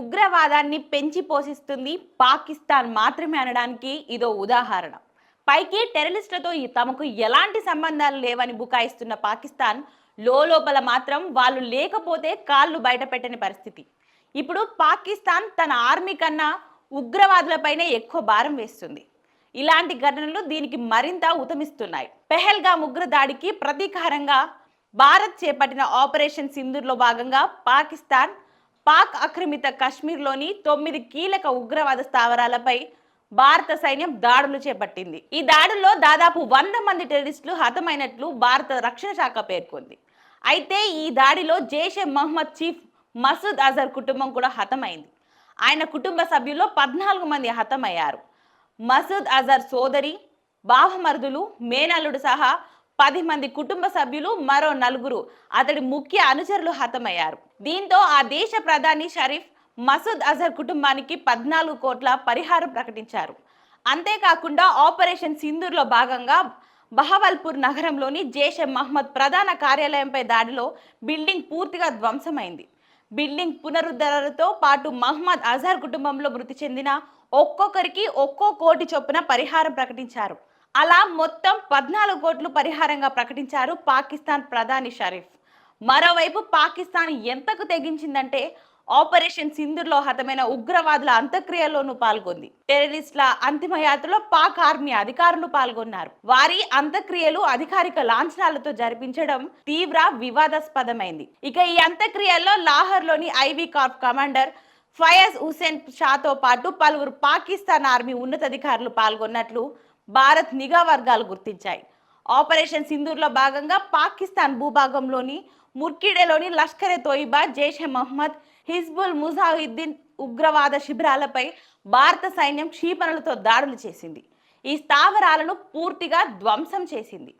ఉగ్రవాదాన్ని పెంచి పోషిస్తుంది పాకిస్తాన్ మాత్రమే అనడానికి ఇదో ఉదాహరణ. పైకి టెర్రరిస్టులతో తమకు ఎలాంటి సంబంధాలు లేవని బుకాయిస్తున్న పాకిస్తాన్ లోపల మాత్రం వాళ్ళు లేకపోతే కాళ్ళు బయటపెట్టని పరిస్థితి. ఇప్పుడు పాకిస్తాన్ తన ఆర్మీ కన్నా ఉగ్రవాదులపైనే ఎక్కువ భారం వేస్తుంది. ఇలాంటి ఘటనలు దీనికి మరింత ఉతమిస్తున్నాయి. పెహల్గా ఉగ్ర దాడికి ప్రతీకారంగా భారత్ చేపట్టిన ఆపరేషన్ సింధూర్లో భాగంగా పాకిస్తాన్ పాక్ ఆక్రమిత కశ్మీర్లోని తొమ్మిది కీలక ఉగ్రవాద స్థావరాలపై భారత సైన్యం దాడులు చేపట్టింది. ఈ దాడుల్లో దాదాపు వంద మంది టెర్రరిస్టులు హతమైనట్లు భారత రక్షణ శాఖ పేర్కొంది. అయితే ఈ దాడిలో జైషే మహమ్మద్ చీఫ్ మసూద్ అజర్ కుటుంబం కూడా హతమైంది. ఆయన కుటుంబ సభ్యుల్లో పద్నాలుగు మంది హతమయ్యారు. మసూద్ అజర్ సోదరి బావమరుదులు మేనల్లుడు సహా పది మంది కుటుంబ సభ్యులు మరో నలుగురు అతడి ముఖ్య అనుచరులు హతమయ్యారు. దీంతో ఆ దేశ ప్రధాని షరీఫ్ మసూద్ అజర్ కుటుంబానికి పద్నాలుగు కోట్ల పరిహారం ప్రకటించారు. అంతేకాకుండా ఆపరేషన్ సింధూర్లో భాగంగా బహవల్పూర్ నగరంలోని జైషే మహమ్మద్ ప్రధాన కార్యాలయంపై దాడిలో బిల్డింగ్ పూర్తిగా ధ్వంసమైంది. బిల్డింగ్ పునరుద్ధరణతో పాటు మహమ్మద్ అజహర్ కుటుంబంలో మృతి చెందిన ఒక్కొక్కరికి ఒక్కో కోటి చొప్పున పరిహారం ప్రకటించారు. అలా మొత్తం పద్నాలుగు కోట్లు పరిహారంగా ప్రకటించారు పాకిస్తాన్ ప్రధాని షరీఫ్. మరోవైపు పాకిస్తాన్ ఎంతకు తెగించిందంటే ఆపరేషన్ సింధుర్లో హతమైన ఉగ్రవాదుల అంత్యక్రియల్లోనూ పాల్గొంది. టెర్రరిస్టుల అంతిమయాత్రలో పాక్ ఆర్మీ అధికారులు పాల్గొన్నారు. వారి అంత్యక్రియలు అధికారిక లాంఛనాలతో జరిపించడం తీవ్ర వివాదాస్పదమైంది. ఇక ఈ అంత్యక్రియల్లో లాహోర్లోని IV corps commander Fayaz Hussain షాతో పాటు పలువురు పాకిస్తాన్ ఆర్మీ ఉన్నతాధికారులు పాల్గొన్నట్లు భారత్ నిఘా వర్గాలు గుర్తించాయి. ఆపరేషన్ సింధూర్లో భాగంగా పాకిస్తాన్ భూభాగంలోని ముర్కిడేలోని లష్కరే తోయిబా జైషే మహమ్మద్ హిజ్బుల్ ముజాహిద్దీన్ ఉగ్రవాద శిబిరాలపై భారత సైన్యం క్షీపణలతో దాడులు చేసింది. ఈ స్థావరాలను పూర్తిగా ధ్వంసం చేసింది.